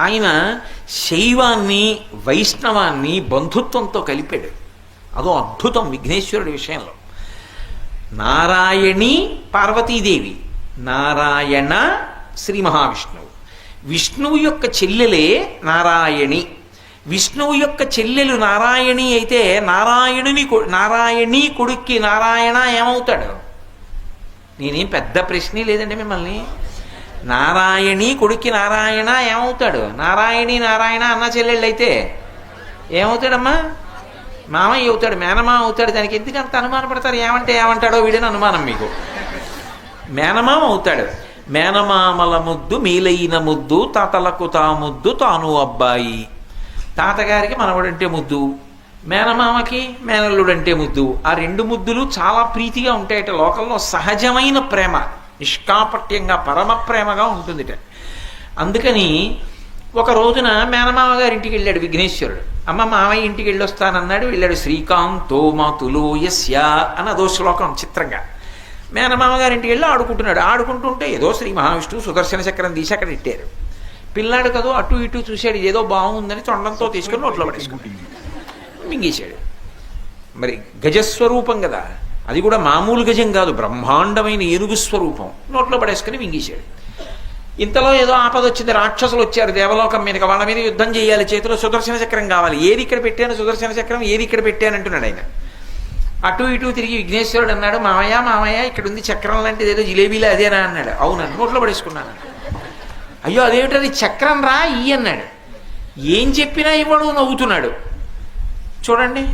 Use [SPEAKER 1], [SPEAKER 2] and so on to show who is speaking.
[SPEAKER 1] ఆయన శైవాన్ని వైష్ణవాన్ని బంధుత్వంతో కలిపాడు. అదో అద్భుతం విఘ్నేశ్వరుడి విషయంలో. నారాయణి పార్వతీదేవి నారాయణ శ్రీ మహావిష్ణువు. విష్ణువు యొక్క చెల్లెలే నారాయణి. విష్ణువు యొక్క చెల్లెలు నారాయణి అయితే నారాయణుని నారాయణి కొడుక్కి నారాయణ ఏమవుతాడు? నేనేం పెద్ద ప్రశ్నే లేదండి మిమ్మల్ని. నారాయణి కొడుక్కి నారాయణ ఏమవుతాడు? నారాయణి నారాయణ అన్న చెల్లెళ్ళు అయితే ఏమవుతాడమ్మా? మామయ్య అవుతాడు మేనమా అవుతాడు దానికి ఎందుకు అంత అనుమానం పడతారు? ఏమంటే ఏమంటాడో వీడని అనుమానం మీకు. మేనమామ అవుతాడు. మేనమామల ముద్దు మీలైన ముద్దు తాతలకు తా ముద్దు తాను అబ్బాయి. తాతగారికి మనవడంటే ముద్దు మేనమామకి మేనల్లుడంటే ముద్దు. ఆ రెండు ముద్దులు చాలా ప్రీతిగా ఉంటాయట. లోకంలో సహజమైన ప్రేమ. నిష్కాపట్యంగా పరమ ప్రేమగా ఉంటుందిట. అందుకని ఒక రోజున మేనమామ గారి ఇంటికి వెళ్ళాడు విఘ్నేశ్వరుడు. అమ్మ మామయ్య ఇంటికి వెళ్ళొస్తానన్నాడు. వెళ్ళాడు శ్రీకాంతో మాతులో యస్య అని అదో శ్లోకం చిత్రంగా. మేనమామ గారి ఇంటికి వెళ్ళి ఆడుకుంటున్నాడు. ఆడుకుంటుంటే ఏదో శ్రీ మహావిష్ణువు సుదర్శన చక్రం తీసి అక్కడ ఇట్టారు పిల్లాడు కదో అటు ఇటు చూశాడు. ఏదో బాగుందని తొండంతో తీసుకుని నోట్లో పడేసుకుంటుంది మింగేశాడు. మరి గజస్వరూపం కదా. అది కూడా మామూలు గజం కాదు బ్రహ్మాండమైన ఏనుగు స్వరూపం. నోట్లో పడేసుకుని మింగేశాడు ఇంతలో ఏదో ఆపద వచ్చింది రాక్షసులు వచ్చారు దేవలోకం మీదకి వాళ్ళ మీద యుద్ధం చేయాలి చేతిలో సుదర్శన చక్రం కావాలి. ఏది ఇక్కడ పెట్టాను? సుదర్శన చక్రం ఏది ఇక్కడ పెట్టాను? అంటున్నాడు ఆయన. అటు ఇటు తిరిగి విఘ్నేశ్వరుడు అన్నాడు మామయ్య మామయ్య ఇక్కడ ఉంది చక్రం లాంటిది ఏదో జిలేబీలో అదేనా అన్నాడు. అవునన్ను నోట్లో పడేసుకున్నాను అయ్యో అదేమిటది? చక్రం రా ఈ అన్నాడు. ఏం చెప్పినా ఇవ్వడు నవ్వుతున్నాడు. చూడండి.